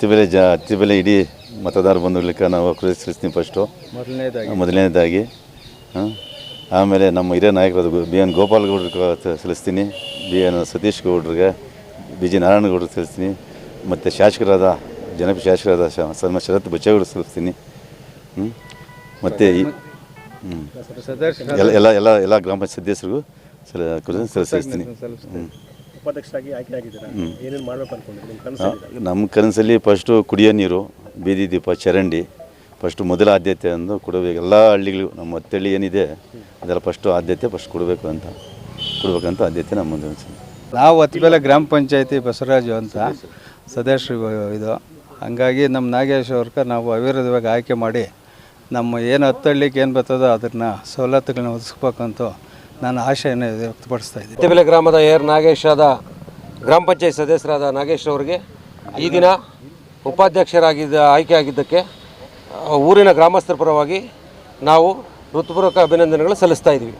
ಹತ್ತಿ ಬೆಲೆ ಜಾ ಹತ್ತಿ ಬೆಲೆ ಇಡೀ ಮತದಾರ ಬಂಧುಗಳಿಗೆ ನಾವು ಕೃಷಿ ಫಸ್ಟು. ಮೊದಲನೇದಾಗಿ. ಮೊದಲನೇದಾಗಿ ಹಾಂ? ಆಮೇಲೆ ನಮ್ಮ ಹಿರಿಯ ನಾಯಕರಾದ ಬಿ ಎನ್ ಗೋಪಾಲ್ ಗೌಡ್ರಿಗೆ ಸಲ್ಲಿಸ್ತೀನಿ. ಬಿ ಎನ್ ಸತೀಶ್ ಗೌಡ್ರಿಗೆ ಬಿ ಜಿ ನಾರಾಯಣ ಗೌಡ್ರಿಗೆ ಸಲ್ಲಿಸ್ತೀನಿ. ಮತ್ತು ಶಾಸಕರಾದ ಜನಪ್ರಿಯ ಶಾಸಕರಾದ ಸನ್ಮಾನ್ಯ ಶರತ್ ಬಚ್ಚೇಗೌಡ ಸಲ್ಲಿಸ್ತೀನಿ. ಹ್ಞೂ ಮತ್ತು ಈ ಹ್ಞೂ ಎಲ್ಲ ಎಲ್ಲ ಎಲ್ಲ ಎಲ್ಲ ಗ್ರಾಮ ಪಂಚಾಯತ್ ಸದಸ್ಯರಿಗೂ ಸಲ ಸಲ್ಲಿಸ್ತೀನಿ. ಸಲ್ಲಿಸ್ತೀನಿ. ಉಪಾಧ್ಯಕ್ಷರಾಗಿ ಆಯ್ಕೆ ಆಗಿದ್ದೀರಾ? ಏನೇನು ಮಾಡ್ಬೇಕು ಅನ್ಕೊಂಡಿದ್ದೀರಿ? ನಿಮ್ಮ ಕನಸು ನಮ್ಮ ಕನಸಲ್ಲಿ ಫಸ್ಟು ಕುಡಿಯೋ ನೀರು ಬೀದಿ ದೀಪ ಚರಂಡಿ ಫಸ್ಟು ಮೊದಲ ಆದ್ಯತೆ ಅಂದು ಕೊಡಬೇಕು. ಎಲ್ಲ ಹಳ್ಳಿಗಳು ನಮ್ಮ ಹತ್ತಳ್ಳಿ ಏನಿದೆ ಅದೆಲ್ಲ ಫಸ್ಟು ಆದ್ಯತೆ ಫಸ್ಟ್ ಕೊಡಬೇಕು ಅಂತ ಕೊಡಬೇಕಂತ ಆದ್ಯತೆ ನಮ್ಮ ಮುಂದೆ ಅನ್ಸುತ್ತೆ. ನಾವು ಹತ್ತಿಬೆಲೆ ಗ್ರಾಮ ಪಂಚಾಯತಿ ಬಸವರಾಜು ಅಂತ ಸದಸ್ಯರು ಇದು. ಹಂಗಾಗಿ ನಮ್ಮ ನಾಗೇಶ್ ಅವ್ರಿಗೆ ನಾವು ಅವಿರೋಧವಾಗಿ ಆಯ್ಕೆ ಮಾಡಿ ನಮ್ಮ ಏನು ಹತ್ತಳ್ಳಿಗೆ ಏನು ಬರ್ತದೋ ಅದನ್ನ ಸವಲತ್ತುಗಳನ್ನ ಒದಗಿಸ್ಬೇಕಂತ ನಾನು ಆಶಯನ ವ್ಯಕ್ತಪಡಿಸ್ತಾ ಇದ್ದೀನಿ. ಹತ್ತಿಬೆಲೆ ಗ್ರಾಮದ ಏರ್ ನಾಗೇಶಾದ ಗ್ರಾಮ ಪಂಚಾಯತ್ ಸದಸ್ಯರಾದ ನಾಗೇಶ್ ಅವರಿಗೆ ಈ ದಿನ ಉಪಾಧ್ಯಕ್ಷರಾಗಿದ್ದ, ಆಯ್ಕೆಯಾಗಿದ್ದಕ್ಕೆ ಊರಿನ ಗ್ರಾಮಸ್ಥರ ಪರವಾಗಿ ನಾವು ಹೃತ್ಪೂರ್ವಕ ಅಭಿನಂದನೆಗಳು ಸಲ್ಲಿಸ್ತಾ ಇದ್ದೀವಿ.